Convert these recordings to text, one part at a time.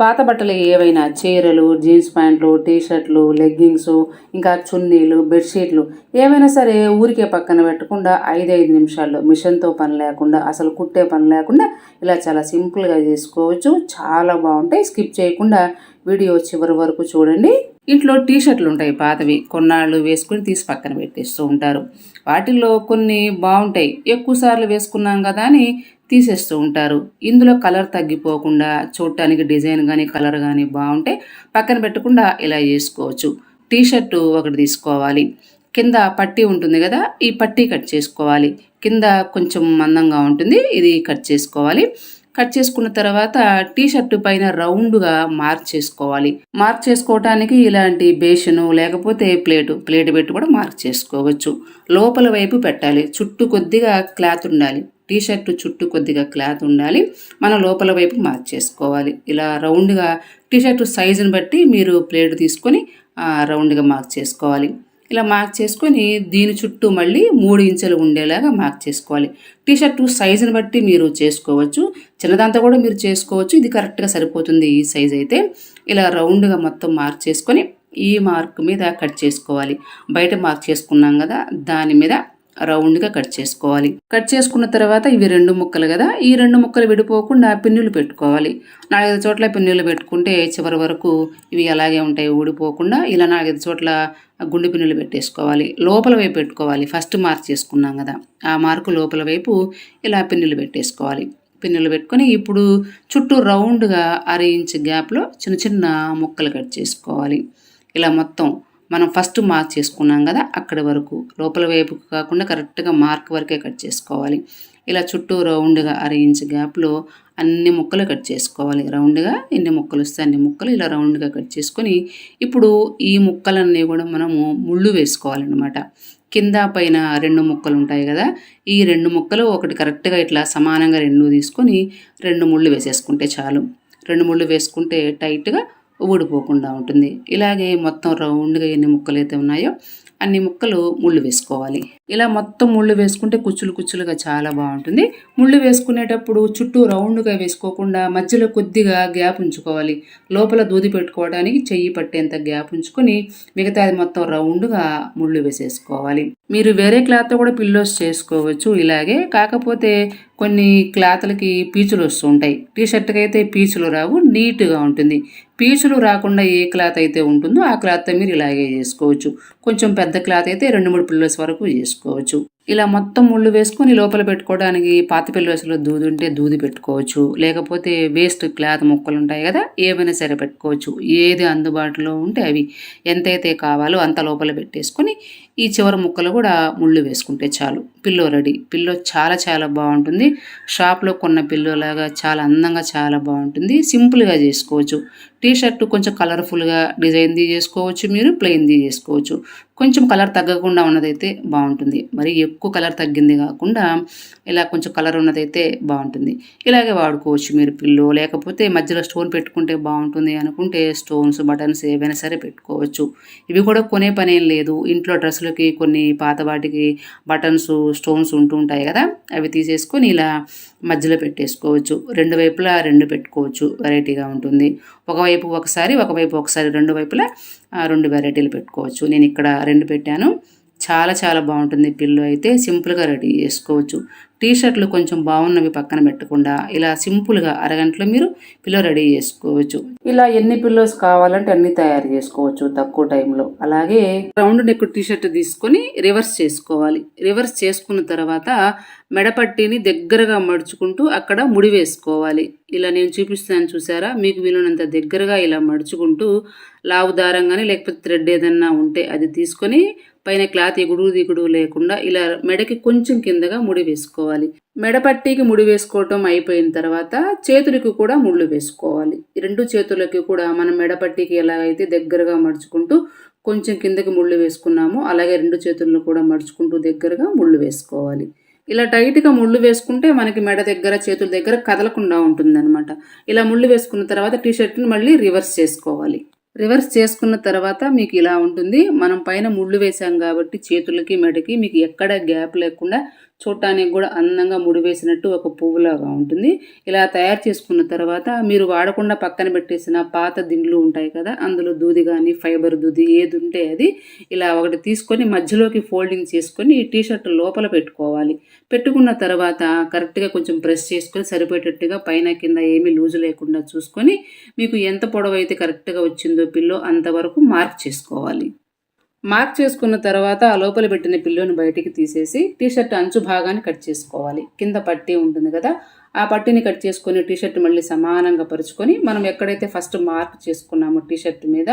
పాత బట్టలు ఏవైనా చీరలు జీన్స్ ప్యాంట్లు టీ షర్ట్లు లెగ్గింగ్స్ ఇంకా చున్నీలు బెడ్షీట్లు ఏవైనా సరే ఊరికే పక్కన పెట్టకుండా ఐదైదు నిమిషాల్లో మిషన్తో పని లేకుండా అసలు కుట్టే పని లేకుండా ఇలా చాలా సింపుల్గా చేసుకోవచ్చు. చాలా బాగుంటాయి. స్కిప్ చేయకుండా వీడియో చివరి వరకు చూడండి. ఇంట్లో టీ షర్ట్లు ఉంటాయి పాతవి. కొన్నాళ్ళు వేసుకుని తీసి పక్కన పెట్టేస్తూ ఉంటారు. వాటిల్లో కొన్ని బాగుంటాయి. ఎక్కువ సార్లు వేసుకున్నాం కదా అని తీసేస్తూ ఉంటారు. ఇందులో కలర్ తగ్గిపోకుండా చూడటానికి డిజైన్ కానీ కలర్ కానీ బాగుంటే పక్కన పెట్టకుండా ఇలా చేసుకోవచ్చు. టీ షర్టు ఒకటి తీసుకోవాలి. కింద పట్టీ ఉంటుంది కదా ఈ పట్టీ కట్ చేసుకోవాలి. కింద కొంచెం మందంగా ఉంటుంది ఇది కట్ చేసుకోవాలి. కట్ చేసుకున్న తర్వాత టీషర్టు పైన రౌండ్గా మార్క్ చేసుకోవాలి. మార్క్ చేసుకోవటానికి ఇలాంటి బేషను లేకపోతే ప్లేటు ప్లేట్ పెట్టి కూడా మార్క్ చేసుకోవచ్చు. లోపల వైపు పెట్టాలి. చుట్టూ కొద్దిగా క్లాత్ ఉండాలి. టీ షర్ట్ చుట్టూ కొద్దిగా క్లాత్ ఉండాలి. మనం లోపల వైపు మార్క్ చేసుకోవాలి. ఇలా రౌండ్గా టీ షర్ట్ సైజుని బట్టి మీరు ప్లేట్ తీసుకొని రౌండ్గా మార్క్ చేసుకోవాలి. ఇలా మార్క్ చేసుకొని దీని చుట్టూ మళ్ళీ మూడు ఇంచులు ఉండేలాగా మార్క్ చేసుకోవాలి. టీ షర్ట్ సైజుని బట్టి మీరు చేసుకోవచ్చు. చిన్నదంతా కూడా మీరు చేసుకోవచ్చు. ఇది కరెక్ట్గా సరిపోతుంది ఈ సైజ్ అయితే. ఇలా రౌండ్గా మొత్తం మార్క్ చేసుకొని ఈ మార్క్ మీద కట్ చేసుకోవాలి. బయట మార్క్ చేసుకున్నాం కదా దాని మీద రౌండ్గా కట్ చేసుకోవాలి. కట్ చేసుకున్న తర్వాత ఇవి రెండు ముక్కలు కదా ఈ రెండు ముక్కలు విడిపోకుండా పిన్నులు పెట్టుకోవాలి. నాలుగైదు చోట్ల పిన్నులు పెట్టుకుంటే చివరి వరకు ఇవి అలాగే ఉంటాయి ఊడిపోకుండా ఇలా నాలుగైదు చోట్ల గుండె పిన్నులు పెట్టేసుకోవాలి. లోపల వైపు పెట్టుకోవాలి ఫస్ట్ మార్క్ చేసుకున్నాం కదా ఆ మార్కు లోపల వైపు ఇలా పిన్నులు పెట్టేసుకోవాలి. పిన్నులు పెట్టుకొని ఇప్పుడు చుట్టూ రౌండ్గా అర ఇంచ్ గ్యాప్లో చిన్న చిన్న ముక్కలు కట్ చేసుకోవాలి. ఇలా మొత్తం మనం ఫస్ట్ మార్క్ చేసుకున్నాం కదా అక్కడి వరకు. లోపల వైపు కాకుండా కరెక్ట్గా మార్క్ వరకే కట్ చేసుకోవాలి. ఇలా చుట్టూ రౌండ్గా అర ఇంచ్ గ్యాప్లో అన్ని ముక్కలు కట్ చేసుకోవాలి. రౌండ్గా ఎన్ని ముక్కలు వస్తే అన్ని ముక్కలు ఇలా రౌండ్గా కట్ చేసుకొని ఇప్పుడు ఈ ముక్కలన్నీ కూడా మనము ముళ్ళు వేసుకోవాలన్నమాట. కింద పైన రెండు ముక్కలు ఉంటాయి కదా ఈ రెండు ముక్కలు ఒకటి కరెక్ట్గా ఇట్లా సమానంగా రెండు తీసుకొని రెండు ముళ్ళు వేసేసుకుంటే చాలు. రెండు ముళ్ళు వేసుకుంటే టైట్గా ఊడిపోకుండా ఉంటుంది. ఇలాగే మొత్తం రౌండ్గా ఎన్ని ముక్కలు అయితే ఉన్నాయో అన్ని ముక్కలు ముళ్ళు వేసుకోవాలి. ఇలా మొత్తం ముళ్ళు వేసుకుంటే కుచ్చులు కుచ్చులుగా చాలా బాగుంటుంది. ముళ్ళు వేసుకునేటప్పుడు చుట్టూ రౌండ్గా వేసుకోకుండా మధ్యలో కొద్దిగా గ్యాప్ ఉంచుకోవాలి. లోపల దూది పెట్టుకోవడానికి చెయ్యి పట్టేంత గ్యాప్ ఉంచుకొని మిగతాది మొత్తం రౌండ్గా ముళ్ళు వేసేసుకోవాలి. మీరు వేరే క్లాత్తో కూడా పిల్లోస్ చేసుకోవచ్చు ఇలాగే. కాకపోతే కొన్ని క్లాత్లకి పీచులు వస్తూ ఉంటాయి. టీ షర్ట్కి అయితే పీచులు రావు నీట్గా ఉంటుంది. పీచులు రాకుండా ఏ క్లాత్ అయితే ఉంటుందో ఆ క్లాత్తో మీరు ఇలాగే చేసుకోవచ్చు. కొంచెం పెద్ద క్లాత్ అయితే రెండు మూడు పిల్లర్స్ వరకు చేసుకోవచ్చు ఇలా మొత్తం ముళ్ళు వేసుకొని లోపల పెట్టుకోవడానికి పాత పిల్లర్స్లో దూది ఉంటే దూది పెట్టుకోవచ్చు. లేకపోతే వేస్ట్ క్లాత్ ముక్కలు ఉంటాయి కదా ఏమైనా సరే పెట్టుకోవచ్చు. ఏది అందుబాటులో ఉంటే అవి ఎంతైతే కావాలో అంత లోపల పెట్టేసుకొని ఈ చివరి ముక్కలు కూడా ముళ్ళు వేసుకుంటే చాలు. Pillow ready. పిల్లో చాలా చాలా బాగుంటుంది. షాప్లో కొన్న పిల్లో లాగా చాలా అందంగా చాలా బాగుంటుంది. సింపుల్గా చేసుకోవచ్చు. టీ షర్ట్ కొంచెం కలర్ఫుల్గా డిజైన్ది చేసుకోవచ్చు మీరు ప్లెయిన్ది చేసుకోవచ్చు. కొంచెం కలర్ తగ్గకుండా ఉన్నదైతే బాగుంటుంది. మరి ఎక్కువ కలర్ తగ్గింది కాకుండా ఇలా కొంచెం కలర్ ఉన్నదైతే బాగుంటుంది. ఇలాగే వాడుకోవచ్చు మీరు పిల్లో. లేకపోతే మధ్యలో స్టోన్ పెట్టుకుంటే బాగుంటుంది అనుకుంటే స్టోన్స్ బటన్స్ ఏవైనా సరే పెట్టుకోవచ్చు. ఇవి కూడా కొనే పని ఏం లేదు. ఇంట్లో డ్రెస్సులకి కొన్ని పాత వాటికి బటన్స్ స్టోన్స్ ఉంటూ ఉంటాయి కదా అవి తీసేసుకొని ఇలా మధ్యలో పెట్టేసుకోవచ్చు. రెండు వైపులా రెండు పెట్టుకోవచ్చు వెరైటీగా ఉంటుంది. ఒకవైపు ఒకసారి ఒకవైపు ఒకసారి రెండు వైపులా రెండు వెరైటీలు పెట్టుకోవచ్చు. నేను ఇక్కడ రెండు పెట్టాను. చాలా చాలా బాగుంటుంది. పిల్లో అయితే సింపుల్గా రెడీ చేసుకోవచ్చు. టీ షర్ట్లు కొంచెం బాగున్నవి పక్కన పెట్టకుండా ఇలా సింపుల్గా అరగంటలో మీరు పిల్లో రెడీ చేసుకోవచ్చు. ఇలా ఎన్ని పిల్లోస్ కావాలంటే అన్ని తయారు చేసుకోవచ్చు తక్కువ టైంలో. అలాగే రౌండ్ నెక్ టీ షర్ట్ తీసుకొని రివర్స్ చేసుకోవాలి. రివర్స్ చేసుకున్న తర్వాత మెడపట్టిని దగ్గరగా మడుచుకుంటూ అక్కడ ముడి వేసుకోవాలి. ఇలా నేను చూపిస్తాను చూసారా? మీకు వీలున్నంత దగ్గరగా ఇలా మడుచుకుంటూ లావు దారం కానీ లేకపోతే థ్రెడ్ ఏదన్నా ఉంటే అది తీసుకొని పైన క్లాత్ ఎగుడు దిగుడు లేకుండా ఇలా మెడకి కొంచెం కిందగా ముడి వేసుకోవాలి. మెడపట్టికి ముడి వేసుకోవటం అయిపోయిన తర్వాత చేతులకు కూడా ముళ్ళు వేసుకోవాలి. రెండు చేతులకి కూడా మనం మెడపట్టికి ఎలాగైతే దగ్గరగా మడుచుకుంటూ కొంచెం కిందకి ముళ్ళు వేసుకున్నామో అలాగే రెండు చేతులను కూడా మడుచుకుంటూ దగ్గరగా ముళ్ళు వేసుకోవాలి. ఇలా టైట్గా ముళ్ళు వేసుకుంటే మనకి మెడ దగ్గర చేతుల దగ్గర కదలకుండా ఉంటుందన్నమాట. ఇలా ముళ్ళు వేసుకున్న తర్వాత టీ షర్ట్ని మళ్ళీ రివర్స్ చేసుకోవాలి. రివర్స్ చేసుకున్న తర్వాత మీకు ఇలా ఉంటుంది. మనం పైన ముళ్ళు వేసాం కాబట్టి చేతులకి మెడకి మీకు ఎక్కడ గ్యాప్ లేకుండా చూడటానికి కూడా అందంగా ముడివేసినట్టు ఒక పువ్వులాగా ఉంటుంది. ఇలా తయారు చేసుకున్న తర్వాత మీరు వాడకుండా పక్కన పెట్టేసిన పాత దిండ్లు ఉంటాయి కదా అందులో దూది కానీ ఫైబర్ దూది ఏది ఉంటే అది ఇలా ఒకటి తీసుకొని మధ్యలోకి ఫోల్డింగ్ చేసుకొని ఈ టీషర్ట్ లోపల పెట్టుకోవాలి. పెట్టుకున్న తర్వాత కరెక్ట్గా కొంచెం ప్రెస్ చేసుకొని సరిపోయేటట్టుగా పైన కింద ఏమీ లూజు లేకుండా చూసుకొని మీకు ఎంత పొడవు అయితే కరెక్ట్గా వచ్చిందో పిల్లో అంతవరకు మార్క్ చేసుకోవాలి. మార్క్ చేసుకున్న తర్వాత ఆ లోపల పెట్టిన పిల్లోని బయటికి తీసేసి టీషర్ట్ అంచు భాగాన్ని కట్ చేసుకోవాలి. కింద పట్టి ఉంటుంది కదా ఆ పట్టీని కట్ చేసుకొని టీషర్ట్ మళ్ళీ సమానంగా పరుచుకొని మనం ఎక్కడైతే ఫస్ట్ మార్క్ చేసుకున్నామో టీషర్ట్ మీద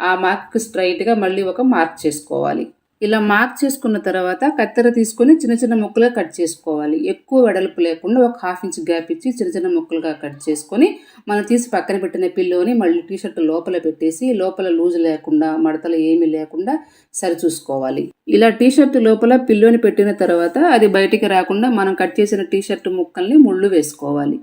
ఆ మార్క్ స్ట్రైట్గా మళ్ళీ ఒక మార్క్ చేసుకోవాలి. ఇలా మార్క్ చేసుకున్న తర్వాత కత్తెర తీసుకొని చిన్న చిన్న ముక్కలుగా కట్ చేసుకోవాలి. ఎక్కువ వెడల్పు లేకుండా ఒక హాఫ్ ఇంచ్ గ్యాప్ ఇచ్చి చిన్న చిన్న ముక్కలుగా కట్ చేసుకొని మనం తీసి పక్కన పెట్టిన పిల్లోని మళ్ళీ టీషర్ట్ లోపల పెట్టేసి లోపల లూజ్ లేకుండా మడతలు ఏమీ లేకుండా సరి చూసుకోవాలి ఇలా టీషర్ట్ లోపల పిల్లోని పెట్టిన తర్వాత అది బయటికి రాకుండా మనం కట్ చేసిన టీషర్ట్ ముక్కల్ని ముళ్ళు వేసుకోవాలి.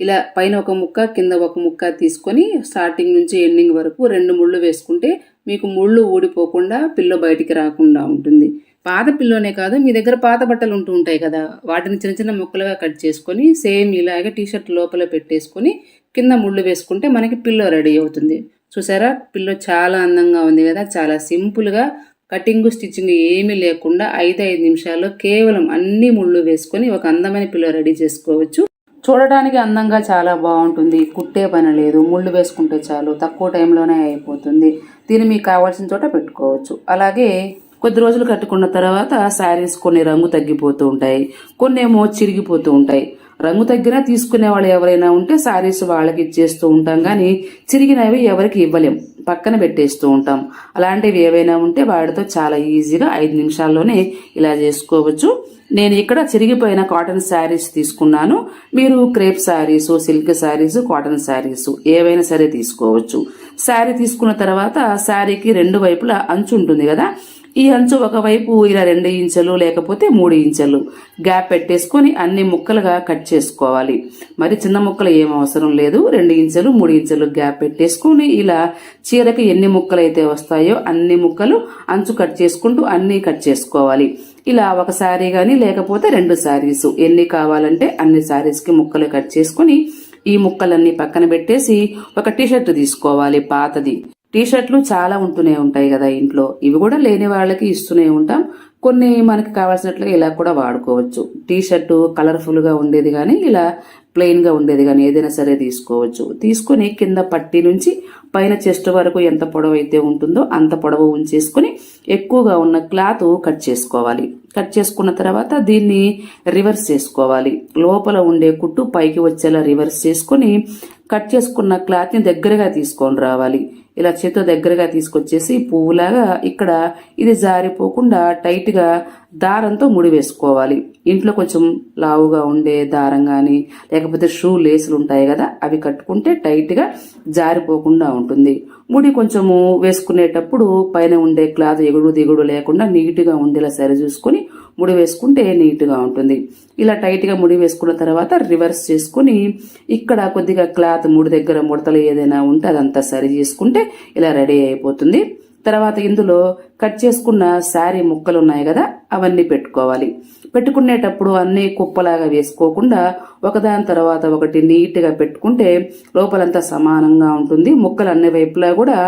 ఇలా పైన ఒక ముక్క కింద ఒక ముక్క తీసుకొని స్టార్టింగ్ నుంచి ఎండింగ్ వరకు రెండు ముళ్ళు వేసుకుంటే మీకు ముళ్ళు ఊడిపోకుండా పిల్లో బయటికి రాకుండా ఉంటుంది. పాత పిల్లోనే కాదు మీ దగ్గర పాత బట్టలు ఉంటూ ఉంటాయి కదా వాటిని చిన్న చిన్న ముక్కలుగా కట్ చేసుకొని సేమ్ ఇలాగే టీషర్ట్ లోపల పెట్టేసుకొని కింద ముళ్ళు వేసుకుంటే మనకి పిల్లో రెడీ అవుతుంది. చూసారా? పిల్లో చాలా అందంగా ఉంది కదా చాలా సింపుల్గా కటింగ్ స్టిచ్చింగ్ ఏమీ లేకుండా ఐదు ఐదు నిమిషాల్లో కేవలం అన్ని ముళ్ళు వేసుకొని ఒక అందమైన పిల్లో రెడీ చేసుకోవచ్చు. చూడడానికి అందంగా చాలా బాగుంటుంది. కుట్టే పని లేదు. ముళ్ళు వేసుకుంటే చాలు. తక్కువ టైంలోనే అయిపోతుంది. దీన్ని మీకు కావాల్సిన చోట పెట్టుకోవచ్చు. అలాగే కొద్ది రోజులు కట్టుకున్న తర్వాత శారీస్ కొన్ని రంగు తగ్గిపోతూ ఉంటాయి. కొన్ని ఏమో చిరిగిపోతూ ఉంటాయి. రంగు తగ్గినా తీసుకునే వాళ్ళు ఎవరైనా ఉంటే శారీస్ వాళ్ళకి ఇచ్చేస్తూ ఉంటాం కానీ చిరిగినవి ఎవరికి ఇవ్వలేం. పక్కన పెట్టేస్తూ ఉంటాం. అలాంటివి ఏవైనా ఉంటే వాటితో చాలా ఈజీగా ఐదు నిమిషాల్లోనే ఇలా చేసుకోవచ్చు. నేను ఇక్కడ చిరిగిపోయిన కాటన్ శారీస్ తీసుకున్నాను. మీరు crepe saris silk saris cotton saris ఏవైనా సరే తీసుకోవచ్చు. శారీ తీసుకున్న తర్వాత శారీకి రెండు వైపులా అంచు ఉంటుంది కదా. ఈ అంచు ఒకవైపు ఇలా రెండు ఇంచెలు లేకపోతే మూడు ఇంచెలు. గ్యాప్ పెట్టేసుకొని అన్ని ముక్కలుగా కట్ చేసుకోవాలి. మరి చిన్న ముక్కలు ఏం అవసరం లేదు. రెండు ఇంచెలు మూడు ఇంచెలు గ్యాప్ పెట్టేసుకొని ఇలా చీరకి ఎన్ని ముక్కలు అయితే వస్తాయో అన్ని ముక్కలు అంచు కట్ చేసుకుంటూ అన్ని కట్ చేసుకోవాలి. ఇలా ఒక శారీ కానీ లేకపోతే రెండు శారీస్. ఎన్ని కావాలంటే అన్ని శారీస్కి ముక్కలు కట్ చేసుకొని ఈ ముక్కలన్నీ పక్కన పెట్టేసి ఒక టీషర్ట్ తీసుకోవాలి పాతది. టీషర్ట్లు చాలా ఉంటూనే ఉంటాయి కదా ఇంట్లో. ఇవి కూడా లేని వాళ్ళకి ఇస్తూనే ఉంటాం. కొన్ని మనకి కావాల్సినట్లుగా ఇలా కూడా వాడుకోవచ్చు. టీ షర్టు కలర్ఫుల్గా ఉండేది కానీ ఇలా ప్లెయిన్గా ఉండేది కానీ ఏదైనా సరే తీసుకోవచ్చు. తీసుకొని కింద పట్టి నుంచి పైన చెస్ట్ వరకు ఎంత పొడవు అయితే ఉంటుందో అంత పొడవు ఉంచేసుకొని ఎక్కువగా ఉన్న క్లాత్ కట్ చేసుకోవాలి. కట్ చేసుకున్న తర్వాత దీన్ని రివర్స్ చేసుకోవాలి. లోపల ఉండే కుట్టు పైకి వచ్చేలా రివర్స్ చేసుకొని కట్ చేసుకున్న క్లాత్ని దగ్గరగా తీసుకొని రావాలి. ఇలా చేతితో దగ్గరగా తీసుకొచ్చేసి పువ్వులాగా ఇక్కడ ఇది జారిపోకుండా టైట్గా దారంతో ముడి వేసుకోవాలి. ఇంట్లో కొంచెం లావుగా ఉండే దారం కానీ లేకపోతే షూ లేసులు ఉంటాయి కదా అవి కట్టుకుంటే టైట్గా జారిపోకుండా ఉంటుంది. ముడి కొంచెము వేసుకునేటప్పుడు పైన ఉండే క్లాత్ ఎగుడు దిగుడు లేకుండా నీట్గా ఉండేలా సరి చూసుకుని ముడి వేసుకుంటే నీట్గా ఉంటుంది. ఇలా టైట్గా ముడి వేసుకున్న తర్వాత రివర్స్ చేసుకుని ఇక్కడ కొద్దిగా క్లాత్ ముడి దగ్గర ముడతలు ఏదైనా ఉంటే అదంతా సరి చేసుకుంటే ఇలా రెడీ అయిపోతుంది. తర్వాత ఇందులో కట్ చేసుకున్న శారీ ముక్కలు ఉన్నాయి కదా అవన్నీ పెట్టుకోవాలి. పెట్టుకునేటప్పుడు అన్నీ కుప్పలాగా వేసుకోకుండా ఒకదాని తర్వాత ఒకటి నీట్గా పెట్టుకుంటే లోపలంతా సమానంగా ఉంటుంది. ముక్కలు అన్ని వైపులా కూడా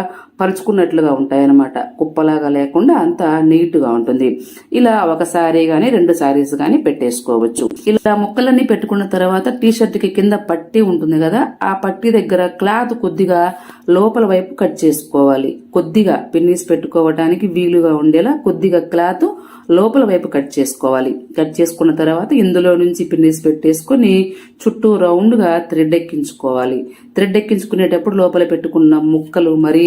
పరుచుకున్నట్లుగా ఉంటాయన్నమాట. కుప్పలాగా లేకుండా అంతా నీట్గా ఉంటుంది. ఇలా ఒక శారీ కానీ రెండు శారీస్ కానీ పెట్టేసుకోవచ్చు. ఇలా ముక్కలన్నీ పెట్టుకున్న తర్వాత టీ షర్ట్కి కింద పట్టి ఉంటుంది కదా ఆ పట్టి దగ్గర క్లాత్ కొద్దిగా లోపల వైపు కట్ చేసుకోవాలి. కొద్దిగా పిన్నీస్ పెట్టుకోవడానికి వీలుగా ఉండేలా కొద్దిగా క్లాత్ లోపల వైపు కట్ చేసుకోవాలి. కట్ చేసుకున్న తర్వాత ఇందులో నుంచి పిన్నేసి పెట్టేసుకొని చుట్టూ రౌండ్గా థ్రెడ్ ఎక్కించుకోవాలి. థ్రెడ్ ఎక్కించుకునేటప్పుడు లోపల పెట్టుకున్న ముక్కలు మరీ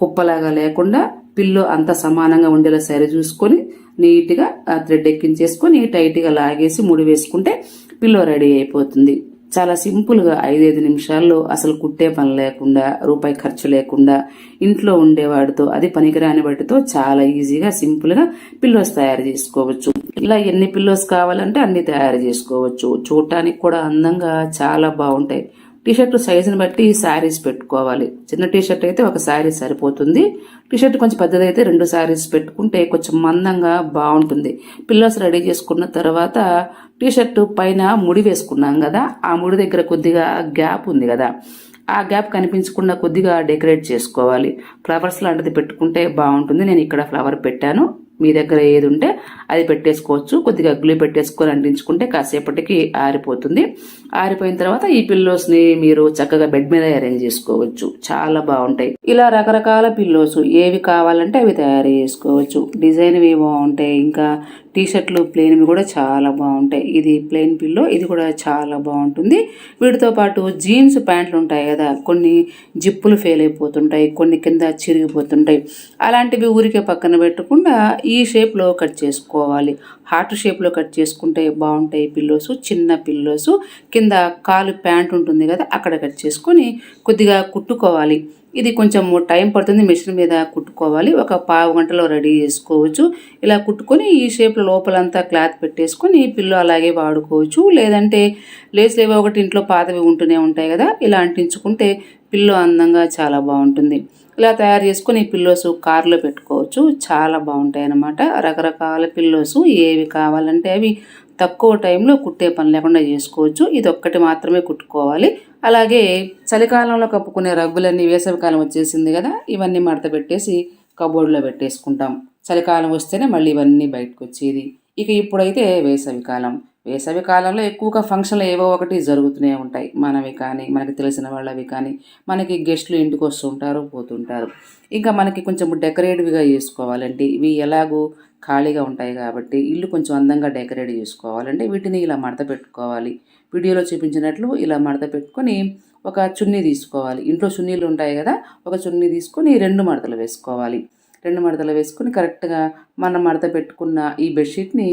కుప్పలాగా లేకుండా పిల్లో అంత సమానంగా ఉండేలా సరి చూసుకొని నీట్గా ఆ థ్రెడ్ ఎక్కించేసుకొని టైట్గా లాగేసి ముడి వేసుకుంటే పిల్లో రెడీ అయిపోతుంది. చాలా సింపుల్గా ఐదైదు నిమిషాల్లో అసలు కుట్టే పని లేకుండా రూపాయి ఖర్చు లేకుండా ఇంట్లో ఉండేవాడితో అది పనికిరాని వాటితో చాలా ఈజీగా సింపుల్గా పిల్లోస్ తయారు చేసుకోవచ్చు. ఇలా ఎన్ని పిల్లోస్ కావాలంటే అన్ని తయారు చేసుకోవచ్చు. చూడటానికి కూడా అందంగా చాలా బాగుంటాయి. టీషర్ట్ సైజుని బట్టి శారీస్ పెట్టుకోవాలి. చిన్న టీషర్ట్ అయితే ఒక శారీ సరిపోతుంది. టీషర్ట్ కొంచెం పెద్దదైతే రెండు శారీస్ పెట్టుకుంటే కొంచెం మందంగా బాగుంటుంది. పిల్లర్స్ రెడీ చేసుకున్న తర్వాత టీషర్ట్ పైన ముడి వేసుకున్నాం కదా ఆ ముడి దగ్గర కొద్దిగా గ్యాప్ ఉంది కదా ఆ గ్యాప్ కనిపించకుండా కొద్దిగా డెకరేట్ చేసుకోవాలి. ఫ్లవర్స్ లాంటిది పెట్టుకుంటే బాగుంటుంది. నేను ఇక్కడ ఫ్లవర్ పెట్టాను. మీ దగ్గర ఏది ఉంటే అది పెట్టేసుకోవచ్చు. కొద్దిగా అగ్గులు పెట్టేసుకొని అంటించుకుంటే కాసేపటికి ఆరిపోతుంది. ఆరిపోయిన తర్వాత ఈ పిల్లోస్ని మీరు చక్కగా బెడ్ మీద అరేంజ్ చేసుకోవచ్చు. చాలా బాగుంటాయి. ఇలా రకరకాల పిల్లోస్ ఏవి కావాలంటే అవి తయారు చేసుకోవచ్చు. డిజైన్ ఇవి బాగుంటాయి. ఇంకా టీ షర్ట్లు ప్లెయిన్వి కూడా చాలా బాగుంటాయి. ఇది ప్లెయిన్ పిల్లో ఇది కూడా చాలా బాగుంటుంది. వీటితో పాటు జీన్స్ ప్యాంట్లు ఉంటాయి కదా కొన్ని జిప్పులు ఫెయిల్ అయిపోతుంటాయి కొన్ని కింద చిరిగిపోతుంటాయి. అలాంటివి ఊరికే పక్కన పెట్టకుండా ఈ షేప్లో కట్ చేసుకోవాలి. హార్ట్ షేప్లో కట్ చేసుకుంటే బాగుంటాయి పిల్లోస్ చిన్న పిల్లోస్. కింద కాలు ప్యాంట్ ఉంటుంది కదా అక్కడ కట్ చేసుకొని కొద్దిగా కుట్టుకోవాలి. ఇది కొంచెం టైం పడుతుంది మిషన్ మీద కుట్టుకోవాలి. ఒక పావు గంటలో రెడీ చేసుకోవచ్చు. ఇలా కుట్టుకొని ఈ షేప్లో లోపలంతా క్లాత్ పెట్టేసుకొని పిల్లో అలాగే వాడుకోవచ్చు. లేదంటే లేస్ ఏవో ఒకటి ఇంట్లో పాతవి ఉంటూనే ఉంటాయి కదా ఇలా అంటించుకుంటే పిల్లో అందంగా చాలా బాగుంటుంది. ఇలా తయారు చేసుకొని పిల్లోస్ కార్లో పెట్టుకోవచ్చు. చాలా బాగుంటాయి అన్నమాట. రకరకాల పిల్లోస్ ఏవి కావాలంటే అవి తక్కువ టైంలో కుట్టే పని లేకుండా చేసుకోవచ్చు. ఇది ఒక్కటి మాత్రమే కుట్టుకోవాలి. అలాగే చలికాలంలో కప్పుకునే రగ్గులన్నీ వేసవికాలం వచ్చేసింది కదా ఇవన్నీ మడత పెట్టేసి కబోర్డ్లో పెట్టేసుకుంటాం. చలికాలం వస్తేనే మళ్ళీ ఇవన్నీ బయటకు వచ్చేది ఇక ఇప్పుడైతే వేసవికాలం. వేసవికాలంలో ఎక్కువగా ఫంక్షన్లు ఏవో ఒకటి జరుగుతూనే ఉంటాయి. మనవి కానీ మనకి తెలిసిన వాళ్ళవి కానీ మనకి గెస్ట్లు ఇంటికి వస్తుంటారు పోతుంటారు. ఇంకా మనకి కొంచెం డెకరేటివ్గా చేసుకోవాలంటే ఇవి ఎలాగూ ఖాళీగా ఉంటాయి కాబట్టి ఇల్లు కొంచెం అందంగా డెకరేట్ చేసుకోవాలంటే వీటిని ఇలా మడత పెట్టుకోవాలి. వీడియోలో చూపించినట్లు ఇలా మడత పెట్టుకొని ఒక చున్నీ తీసుకోవాలి. ఇంట్లో చున్నీలు ఉంటాయి కదా ఒక చున్నీ తీసుకొని రెండు మడతలు వేసుకోవాలి. రెండు మడతలు వేసుకొని కరెక్ట్గా మనం మడత పెట్టుకున్న ఈ బెడ్షీట్ని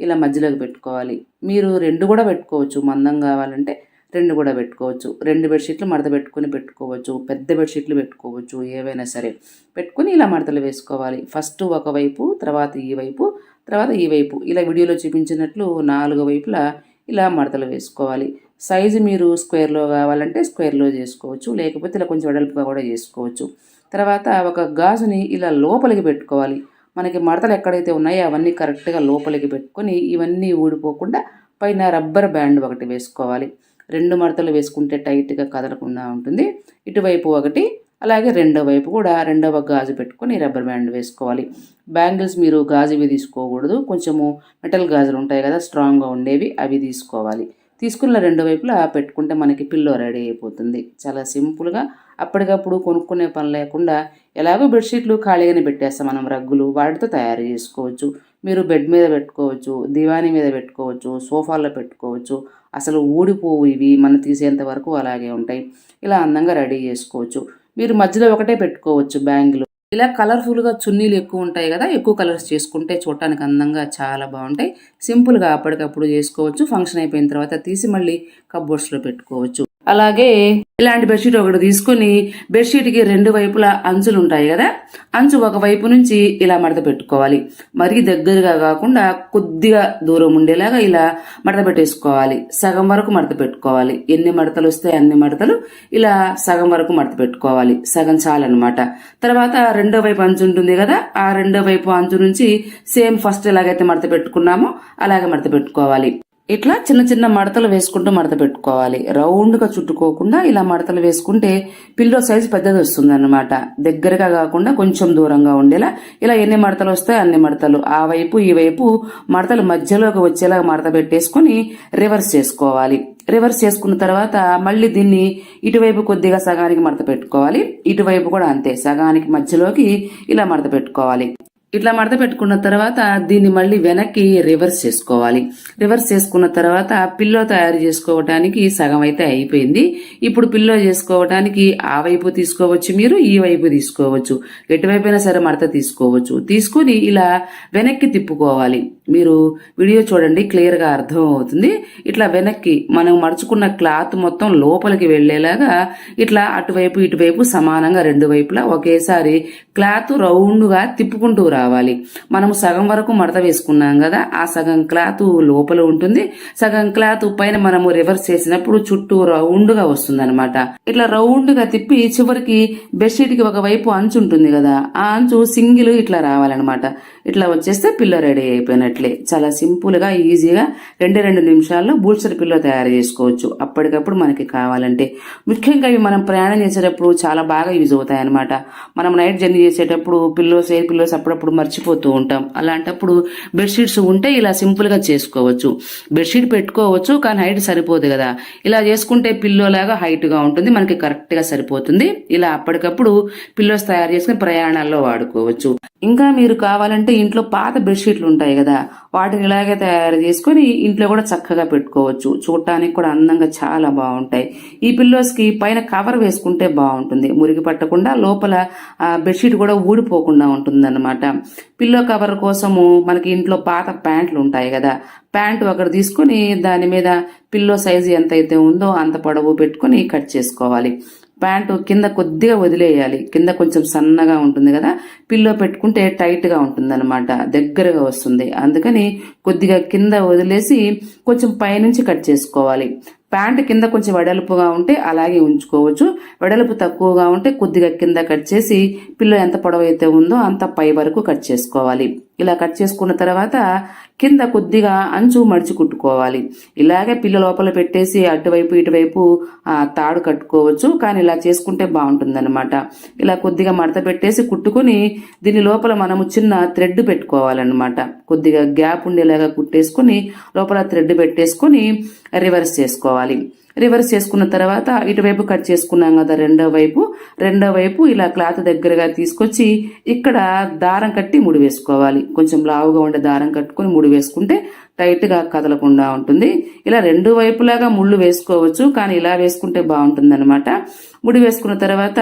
ఇలా మధ్యలోకి పెట్టుకోవాలి. మీరు రెండు కూడా పెట్టుకోవచ్చు మందం కావాలంటే రెండు కూడా పెట్టుకోవచ్చు. రెండు బెడ్షీట్లు మడత పెట్టుకొని పెట్టుకోవచ్చు పెద్ద బెడ్షీట్లు పెట్టుకోవచ్చు ఏవైనా సరే. పెట్టుకొని ఇలా మడతలు వేసుకోవాలి. ఫస్ట్ ఒకవైపు తర్వాత ఈ వైపు తర్వాత ఈ వైపు. ఇలా వీడియోలో చూపించినట్లు నాలుగు వైపులా ఇలా మడతలు వేసుకోవాలి. సైజు మీరు స్క్వేర్లో కావాలంటే స్క్వేర్లో చేసుకోవచ్చు. లేకపోతే ఇలా కొంచెం వెడల్పుగా కూడా చేసుకోవచ్చు. తర్వాత ఒక గాజుని ఇలా లోపలికి పెట్టుకోవాలి. మనకి మడతలు ఎక్కడైతే ఉన్నాయో అవన్నీ కరెక్ట్గా లోపలికి పెట్టుకొని ఇవన్నీ ఊడిపోకుండా పైన రబ్బర్ బ్యాండ్ ఒకటి వేసుకోవాలి. రెండు మడతలు వేసుకుంటే టైట్గా కదలకుండా ఉంటుంది. ఇటువైపు ఒకటి అలాగే రెండో వైపు కూడా రెండవ గాజు పెట్టుకొని రబ్బర్ బ్యాండ్ వేసుకోవాలి. బ్యాంగిల్స్ మీరు గాజువి తీసుకోకూడదు. కొంచెము మెటల్ గాజులు ఉంటాయి కదా స్ట్రాంగ్గా ఉండేవి అవి తీసుకోవాలి. తీసుకున్న రెండు వైపులా పెట్టుకుంటే మనకి పిల్లో రెడీ అయిపోతుంది. చాలా సింపుల్గా అప్పటికప్పుడు కొనుక్కునే పని లేకుండా ఎలాగో బెడ్షీట్లు ఖాళీగానే పెట్టేస్తాం మనం రగ్గులు వాటితో తయారు చేసుకోవచ్చు. మీరు బెడ్ మీద పెట్టుకోవచ్చు దివానీ మీద పెట్టుకోవచ్చు సోఫాల్లో పెట్టుకోవచ్చు. అసలు ఊడిపోవు ఇవి మనం తీసేంత వరకు అలాగే ఉంటాయి. ఇలా అందంగా రెడీ చేసుకోవచ్చు. మీరు మధ్యలో ఒకటే పెట్టుకోవచ్చు బ్యాంగిల్. ఇలా కలర్ఫుల్గా చున్నీలు ఎక్కువ ఉంటాయి కదా ఎక్కువ కలర్స్ చేసుకుంటే చూడటానికి అందంగా చాలా బాగుంటాయి. సింపుల్గా అప్పటికప్పుడు చేసుకోవచ్చు ఫంక్షన్ అయిపోయిన తర్వాత తీసి మళ్ళీ కబ్బోర్డ్స్లో పెట్టుకోవచ్చు. అలాగే ఇలాంటి బెడ్షీట్ ఒకటి తీసుకుని బెడ్షీట్కి రెండు వైపులా అంచులు ఉంటాయి కదా. అంచు ఒక వైపు నుంచి ఇలా మడత పెట్టుకోవాలి. మరీ దగ్గరగా కాకుండా కొద్దిగా దూరం ఉండేలాగా ఇలా మడత పెట్టేసుకోవాలి. సగం వరకు మడత పెట్టుకోవాలి. ఎన్ని మడతలు వస్తాయి అన్ని మడతలు ఇలా సగం వరకు మడత పెట్టుకోవాలి. సగం చాలన్నమాట. తర్వాత రెండో వైపు అంచు ఉంటుంది కదా ఆ రెండో వైపు అంచు నుంచి సేమ్ ఫస్ట్ ఎలాగైతే మడత పెట్టుకున్నామో అలాగే మడత పెట్టుకోవాలి. ఇట్లా చిన్న చిన్న మడతలు వేసుకుంటూ మడత పెట్టుకోవాలి. రౌండ్గా చుట్టుకోకుండా ఇలా మడతలు వేసుకుంటే పిల్లో సైజు పెద్దది వస్తుంది అనమాట దగ్గరగా కాకుండా కొంచెం దూరంగా ఉండేలా ఇలా ఎన్ని మడతలు వస్తాయి అన్ని మడతలు. ఆ వైపు ఈ వైపు మడతలు మధ్యలోకి వచ్చేలా మడత పెట్టేసుకొని రివర్స్ చేసుకోవాలి. రివర్స్ చేసుకున్న తర్వాత మళ్ళీ దీన్ని ఇటువైపు కొద్దిగా సగానికి మడత పెట్టుకోవాలి. ఇటువైపు కూడా అంతే సగానికి మధ్యలోకి ఇలా మడత పెట్టుకోవాలి. ఇట్లా మడత పెట్టుకున్న తర్వాత దీన్ని మళ్ళీ వెనక్కి రివర్స్ చేసుకోవాలి. రివర్స్ చేసుకున్న తర్వాత పిల్లో తయారు చేసుకోవటానికి సగం అయితే అయిపోయింది. ఇప్పుడు పిల్లో చేసుకోవటానికి ఆ వైపు తీసుకోవచ్చు మీరు ఈ వైపు తీసుకోవచ్చు. ఎటువైపైనా సరే మడత తీసుకోవచ్చు. తీసుకొని ఇలా వెనక్కి తిప్పుకోవాలి. మీరు వీడియో చూడండి క్లియర్గా అర్థం అవుతుంది ఇట్లా వెనక్కి మనం మడుచుకున్న క్లాత్ మొత్తం లోపలికి వెళ్ళేలాగా ఇట్లా అటువైపు ఇటువైపు సమానంగా రెండు వైపులా ఒకేసారి క్లాత్ రౌండ్గా తిప్పుకుంటూ రావాలి. మనం సగం వరకు మడత వేసుకున్నాం కదా ఆ సగం క్లాత్ లోపల ఉంటుంది. సగం క్లాత్ పైన మనము రివర్స్ చేసినప్పుడు చుట్టూ రౌండ్గా వస్తుందనమాట ఇట్లా రౌండ్గా తిప్పి చివరికి బెడ్షీట్కి ఒకవైపు ఒక వైపు అంచు ఉంటుంది కదా ఆ అంచు సింగిల్ ఇట్లా రావాలన్నమాట. ఇట్లా వచ్చేస్తే పిల్లో రెడీ అయిపోయినట్లే. చాలా సింపుల్గా ఈజీగా రెండు రెండు నిమిషాల్లో బూల్సర్ పిల్లో తయారు చేసుకోవచ్చు. అప్పటికప్పుడు మనకి కావాలంటే. ముఖ్యంగా ఇవి మనం ప్రయాణం చేసేటప్పుడు చాలా బాగా యూజ్ అవుతాయి అనమాట మనం నైట్ జర్నీ చేసేటప్పుడు పిల్లోస్ ఎయిర్ పిల్లోస్ అప్పుడప్పుడు మర్చిపోతూ ఉంటాం. అలాంటప్పుడు బెడ్షీట్స్ ఉంటే ఇలా సింపుల్గా చేసుకోవచ్చు. బెడ్షీట్ పెట్టుకోవచ్చు కానీ హైట్ సరిపోదు కదా. ఇలా చేసుకుంటే పిల్లో లాగా ఉంటుంది మనకి కరెక్ట్గా సరిపోతుంది. ఇలా అప్పటికప్పుడు పిల్లోస్ తయారు చేసుకుని ప్రయాణాల్లో వాడుకోవచ్చు. ఇంకా మీరు కావాలంటే ఇంట్లో పాత బెడ్షీట్లు ఉంటాయి కదా వాటిని ఇలాగే తయారు చేసుకొని ఇంట్లో కూడా చక్కగా పెట్టుకోవచ్చు. చూడటానికి కూడా అందంగా చాలా బాగుంటాయి. ఈ పిల్లోస్కి పైన కవర్ వేసుకుంటే బాగుంటుంది. మురిగి పట్టకుండా లోపల ఆ బెడ్షీట్ కూడా ఊడిపోకుండా ఉంటుందన్నమాట. పిల్లో కవర్ కోసము మనకి ఇంట్లో పాత ప్యాంట్లు ఉంటాయి కదా ప్యాంట్ ఒకటి తీసుకొని దాని మీద పిల్లో సైజు ఎంత అయితే ఉందో అంత పొడవు పెట్టుకొని కట్ చేసుకోవాలి. ప్యాంటు కింద కొద్దిగా వదిలేయాలి. కింద కొంచెం సన్నగా ఉంటుంది కదా పిల్లో పెట్టుకుంటే టైట్గా ఉంటుంది అనమాట దగ్గరగా వస్తుంది. అందుకని కొద్దిగా కింద వదిలేసి కొంచెం పైనుంచి కట్ చేసుకోవాలి. ప్యాంట్ కింద కొంచెం వెడల్పుగా ఉంటే అలాగే ఉంచుకోవచ్చు. వెడల్పు తక్కువగా ఉంటే కొద్దిగా కింద కట్ చేసి పిల్లో ఎంత పొడవైతే ఉందో అంత పై వరకు కట్ చేసుకోవాలి. ఇలా కట్ చేసుకున్న తర్వాత కింద కొద్దిగా అంచు మడిచి కుట్టుకోవాలి. ఇలాగే పిల్ల లోపల పెట్టేసి అటువైపు ఇటువైపు తాడు కట్టుకోవచ్చు. కానీ ఇలా చేసుకుంటే బాగుంటుందన్నమాట. ఇలా కొద్దిగా మడత పెట్టేసి కుట్టుకొని దీని లోపల మనము చిన్న థ్రెడ్ పెట్టుకోవాలన్నమాట. కొద్దిగా గ్యాప్ ఉండేలాగా కుట్టేసుకొని లోపల థ్రెడ్ పెట్టేసుకొని రివర్స్ చేసుకోవాలి. రివర్స్ చేసుకున్న తర్వాత ఇటువైపు కట్ చేసుకున్నాం కదా రెండో వైపు. రెండో వైపు ఇలా క్లాత్ దగ్గరగా తీసుకొచ్చి ఇక్కడ దారం కట్టి ముడి వేసుకోవాలి. కొంచెం లావుగా ఉండే దారం కట్టుకొని ముడి వేసుకుంటే టైట్గా కదలకుండా ఉంటుంది. ఇలా రెండు వైపులాగా ముళ్ళు వేసుకోవచ్చు కానీ ఇలా వేసుకుంటే బాగుంటుంది అనమాట ముడి వేసుకున్న తర్వాత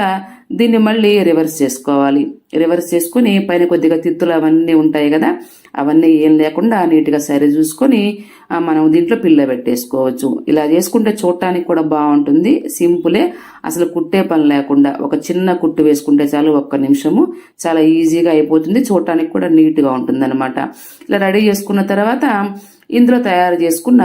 దీన్ని మళ్ళీ రివర్స్ చేసుకోవాలి. రివర్స్ చేసుకుని పైన కొద్దిగా తిత్తులు అవన్నీ ఉంటాయి కదా అవన్నీ ఏం లేకుండా నీట్గా సరి చూసుకొని మనం దీంట్లో పిల్ల పెట్టేసుకోవచ్చు. ఇలా చేసుకుంటే చూడటానికి కూడా బాగుంటుంది. సింపులే అసలు కుట్టే పని లేకుండా ఒక చిన్న కుట్టు వేసుకుంటే చాలు ఒక్క నిమిషము చాలా ఈజీగా అయిపోతుంది. చూడటానికి కూడా నీట్గా ఉంటుంది అనమాట ఇలా రెడీ చేసుకున్న తర్వాత ఇందులో తయారు చేసుకున్న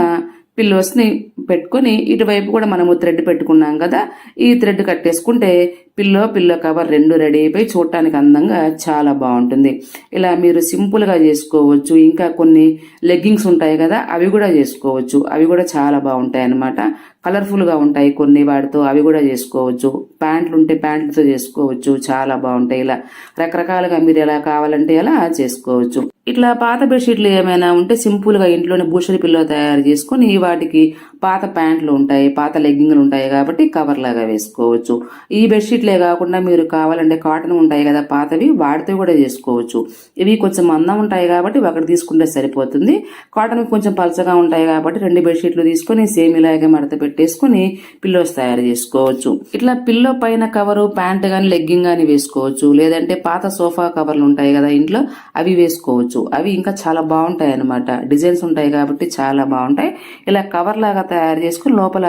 పిల్లోస్ని పెట్టుకొని ఇటువైపు కూడా మనము థ్రెడ్ పెట్టుకున్నాం కదా ఈ థ్రెడ్ కట్టేసుకుంటే పిల్లో పిల్లో కవర్ రెండు రెడీ అయిపోయి చూడటానికి అందంగా చాలా బాగుంటుంది. ఇలా మీరు సింపుల్గా చేసుకోవచ్చు ఇంకా కొన్ని లెగ్గింగ్స్ ఉంటాయి కదా అవి కూడా చేసుకోవచ్చు. అవి కూడా చాలా బాగుంటాయి అన్నమాట కలర్ఫుల్గా ఉంటాయి కొన్ని వాటితో అవి కూడా చేసుకోవచ్చు. ప్యాంట్లు ఉంటే ప్యాంట్లతో చేసుకోవచ్చు చాలా బాగుంటాయి. ఇలా రకరకాలుగా మీరు ఎలా కావాలంటే అలా చేసుకోవచ్చు. ఇట్లా పాత బెడ్షీట్లు ఏమైనా ఉంటే సింపుల్గా ఇంట్లోనే బూషరి పిల్లో తయారు చేసుకొని వాటికి పాత ప్యాంట్లు ఉంటాయి పాత లెగ్గింగ్లు ఉంటాయి కాబట్టి కవర్ లాగా వేసుకోవచ్చు. ఈ బెడ్షీట్లే కాకుండా మీరు కావాలంటే కాటన్ ఉంటాయి కదా పాతవి వాటితో కూడా చేసుకోవచ్చు ఇవి కొంచెం అందం ఉంటాయి కాబట్టి ఒకటి తీసుకుంటే సరిపోతుంది. కాటన్ కొంచెం పలచగా ఉంటాయి కాబట్టి రెండు బెడ్షీట్లు తీసుకొని సేమ్ ఇలాగే మడత పెట్టేసుకొని పిల్లోస్ తయారు చేసుకోవచ్చు. ఇట్లా పిల్లో పైన కవరు ప్యాంట్ కానీ లెగ్గింగ్ కానీ వేసుకోవచ్చు. లేదంటే పాత సోఫా కవర్లు ఉంటాయి కదా ఇంట్లో అవి వేసుకోవచ్చు. అవి ఇంకా చాలా బాగుంటాయి అనమాట డిజైన్స్ ఉంటాయి కాబట్టి చాలా బాగుంటాయి. ఇలా కవర్ లాగా తయారు చేసుకుని లోపల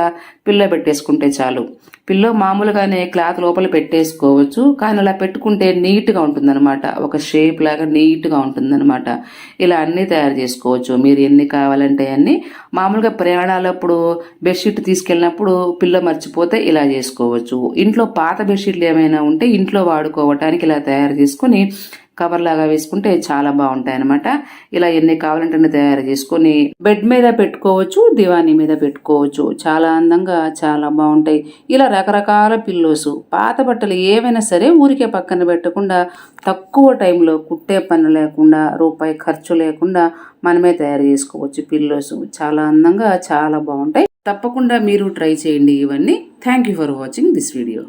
పిల్లో పెట్టేసుకుంటే చాలు. పిల్లో మామూలుగానే క్లాత్ లోపల పెట్టేసుకోవచ్చు కానీ అలా పెట్టుకుంటే నీట్గా ఉంటుందన్నమాట. ఒక షేప్ లాగా నీట్గా ఉంటుందన్నమాట. ఇలా అన్నీ తయారు చేసుకోవచ్చు. మీరు ఎన్ని కావాలంటే అన్ని. మామూలుగా ప్రయాణాలప్పుడు బెడ్షీట్ తీసుకెళ్ళినప్పుడు పిల్ల మర్చిపోతే ఇలా చేసుకోవచ్చు. ఇంట్లో పాత బెడ్షీట్లు ఏమైనా ఉంటే ఇంట్లో వాడుకోవటానికి ఇలా తయారు చేసుకొని కవర్ లాగా వేసుకుంటే చాలా బాగుంటాయి అనమాట ఇలా ఎన్ని కావాలంటే తయారు చేసుకొని బెడ్ మీద పెట్టుకోవచ్చు దివానీ మీద పెట్టుకోవచ్చు. చాలా అందంగా చాలా బాగుంటాయి. ఇలా రకరకాల పిల్లోస్ పాత బట్టలు ఏవైనా సరే ఊరికే పక్కన పెట్టకుండా తక్కువ టైంలో కుట్టే పని లేకుండా రూపాయి ఖర్చు లేకుండా మనమే తయారు చేసుకోవచ్చు పిల్లోస్ చాలా అందంగా చాలా బాగుంటాయి. తప్పకుండా మీరు ట్రై చేయండి ఇవన్నీ. Thank you for watching this video